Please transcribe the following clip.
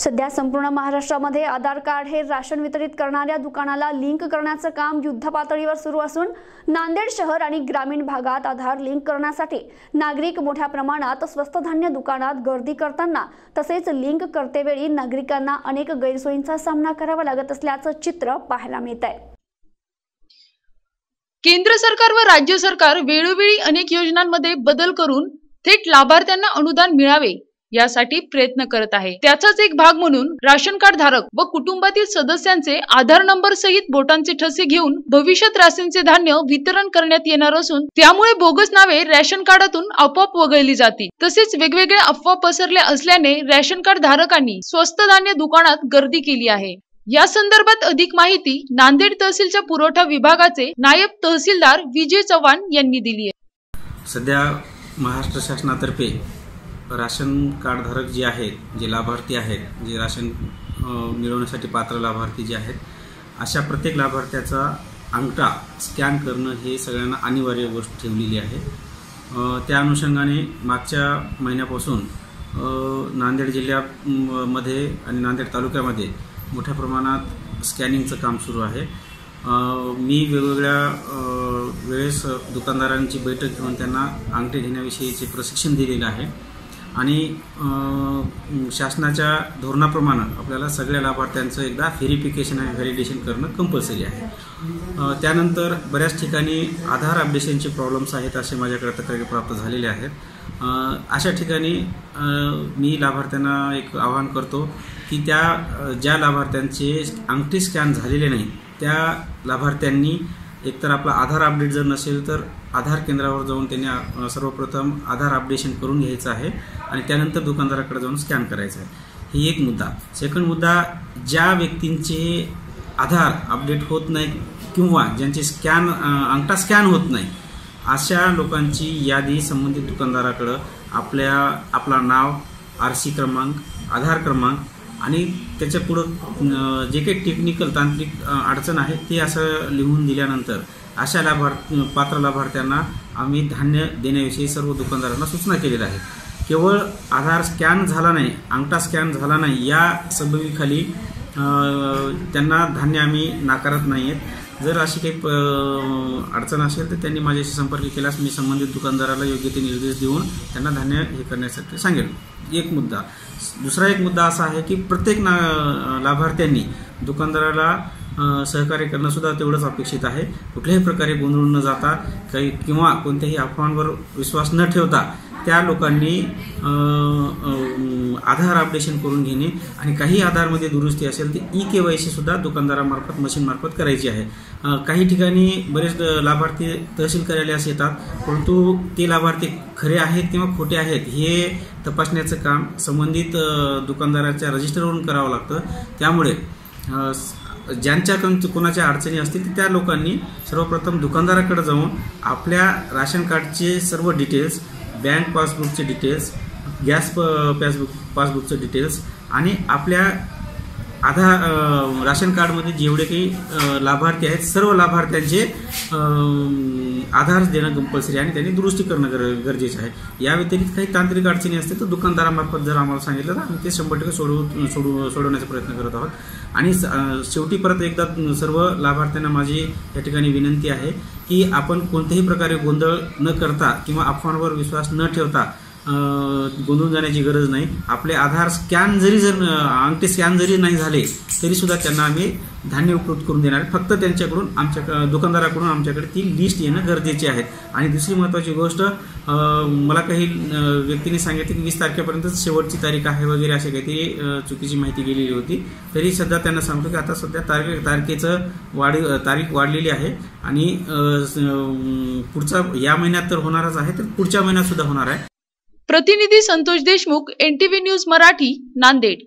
सध्या संपूर्ण महाराष्ट्रामध्ये आधार कार्ड हे राशन वितरित करणाऱ्या दुकानाला लिंक करण्याचं काम युद्धपातळीवर सुरू असून नांदेड शहर आणि ग्रामीण भागात आधार लिंक करण्यासाठी नागरिक मोठ्या प्रमाणात स्वस्त धान्य दुकानात गर्दी करताना तसेच लिंक करतेवेळी नागरिकांना अनेक गैरसोयींचा सामना करावा लागत असल्याचं चित्र पाहायला मिळत आहे केंद्र सरकार व राज्य सरकार वेळोवेळी अनेक योजनांमध्ये बदल करून थेट लाभार्थ्यांना अनुदान मिळावे यासाठी प्रयत्न करत आहे. त्याचाच एक भाग म्हणून राशन कार्ड धारक व कुटुंबातील सदस्यांचे आधार नंबर सहित बोटांचे ठसे घेऊन भविष्यात राशनचे धान्य वितरण करण्यात येणार असून त्यामुळे बोगस नावे रेशन कार्डातून आपोआप वगळली जातील. तसेच वेगवेगळ्या अफवा पसरल्या असल्याने रेशन कार्ड धारकांनी स्वस्त धान्य दुकानात गर्दी केली आहे. या संदर्भात अधिक माहिती नांदेड तहसीलच्या पुरवठा विभागाचे नायब तहसीलदार विजय चव्हाण यांनी दिली आहे. सध्या महाराष्ट्र शासनातर्फे राशन कार्डधारक जे आहेत जे लाभार्थी आहेत जे राशन मिळवण्यासाठी पात्र लाभार्थी जे आहेत अशा प्रत्येक लाभार्थ्याचा अंगठा स्कॅन करणं हे सगळ्यांना अनिवार्य गोष्ट ठेवलेली आहे. त्या अनुषंगाने मागच्या महिन्यापासून नांदेड जिल्ह्यामध्ये आणि नांदेड तालुक्यामध्ये मोठ्या प्रमाणात स्कॅनिंगचं काम सुरू आहे. मी वेगवेगळ्या वेळेस दुकानदारांची बैठक घेऊन त्यांना अंगठे घेण्याविषयीचे प्रशिक्षण दिलेलं आहे. आणि शासनाच्या धोरणाप्रमाणे आपल्याला सगळ्या लाभार्थ्यांचं एकदा व्हेरिफिकेशन आणि व्हॅलिडेशन करणं कंपल्सरी आहे. त्यानंतर बऱ्याच ठिकाणी आधार अपडेशनचे प्रॉब्लेम्स आहेत असे माझ्याकडे तक्रारी प्राप्त झालेले आहेत. अशा ठिकाणी मी लाभार्थ्यांना एक आवाहन करतो की त्या ज्या लाभार्थ्यांचे अंगठी स्कॅन झालेले नाही त्या लाभार्थ्यांनी एकतर आपला आधार अपडेट जर नसेल तर आधार केंद्रावर जाऊन त्यांनी सर्वप्रथम आधार अपडेशन करून घ्यायचं आहे आणि त्यानंतर दुकानदाराकडे जाऊन स्कॅन करायचं आहे. ही एक मुद्दा. सेकंड मुद्दा ज्या व्यक्तींचे आधार अपडेट होत नाही किंवा ज्यांचे स्कॅन अंगठा स्कॅन होत नाही अशा लोकांची यादी संबंधित दुकानदाराकडं आपल्या आपला नाव आर सी क्रमांक आधार क्रमांक आणि त्याच्या पुढं जे काही टेक्निकल तांत्रिक अडचण आहे ते असं लिहून दिल्यानंतर अशा लाभार्थ पात्र लाभार्थ्यांना आम्ही धान्य देण्याविषयी सर्व दुकानदारांना सूचना केलेल्या आहे केवळ आधार स्कॅन झाला नाही अंगठा स्कॅन झाला नाही या सबबीखाली त्यांना धान्य आम्ही नाकारत नाही आहेत जर अशी काही प- अडचण असेल तर त्यांनी माझ्याशी संपर्क केल्यास मी संबंधित दुकानदाराला योग्य ते निर्देश देऊन त्यांना धान्य हे करण्यासाठी सांगेल. एक मुद्दा. दुसरा एक मुद्दा असा आहे की प्रत्येक ना लाभार्थ्यांनी दुकानदाराला सहकार्य करणंसुद्धा तेवढंच अपेक्षित आहे. कुठल्याही प्रकारे गोंधळून न जाता काही किंवा कोणत्याही अफवांवर विश्वास न ठेवता त्या लोकांनी आधार अपडेशन करून घेणे आणि काही आधारमध्ये दुरुस्ती असेल ती ई के वाय सी सुद्धा दुकानदारामार्फत मशीनमार्फत करायची आहे. काही ठिकाणी बरेच लाभार्थी तहसील कार्यालयास येतात परंतु ते लाभार्थी खरे आहेत किंवा खोटे आहेत हे तपासण्याचं काम संबंधित दुकानदाराच्या रजिस्टरवरून करावं लागतं. त्यामुळे ज्यांच्या कोणाच्या अडचणी असतील त्या लोकांनी सर्वप्रथम दुकानदाराकडे जाऊन आपल्या राशन कार्डचे सर्व डिटेल्स बँक पासबुकचे डिटेल्स गॅस प पासबुक पासबुकचे डिटेल्स आणि आपल्या आधार राशन कार्डमध्ये जेवढे काही लाभार्थी आहेत सर्व लाभार्थ्यांचे आधार देणं कंपल्सरी आणि त्यांनी दुरुस्ती करणं गर गरजेचं आहे. या व्यतिरिक्त काही तांत्रिक अडचणी असते तर दुकानदारामार्फत जर आम्हाला सांगितलं तर आम्ही ते शंभर टक्के सोडवू सोडू सोडवण्याचा प्रयत्न करत आहोत. आणि स- शेवटी परत एकदा सर्व लाभार्थ्यांना माझी या ठिकाणी विनंती आहे की आपण कोणत्याही प्रकारे गोंधळ न करता किंवा अफवांवर विश्वास न ठेवता गोंधळून जाण्याची गरज नाही. आपले आधार स्कॅन जरी जर अंगठे स्कॅन जरी नाही झाले तरीसुद्धा त्यांना आम्ही धान्य उपलब्ध करून देणार फक्त त्यांच्याकडून आमच्या दुकानदाराकडून आमच्याकडे ती लिस्ट येणं गरजेचे आहे. आणि दुसरी महत्त्वाची गोष्ट मला काही व्यक्तीने व्यक्तींनी सांगितलं की वीस तारखेपर्यंत शेवटची तारीख आहे वगैरे अशी काहीतरी चुकीची माहिती गेलेली होती. तरी सध्या त्यांना सांगतो की आता सध्या तारखे तारखेचं वाढ तारीख वाढलेली आहे. आणि पुढचा या महिन्यात तर होणारच आहे तर पुढच्या महिन्यातसुद्धा होणार आहे. प्रतिनिधी संतोष देशमुख एनटीव्ही न्यूज मराठी नांदेड.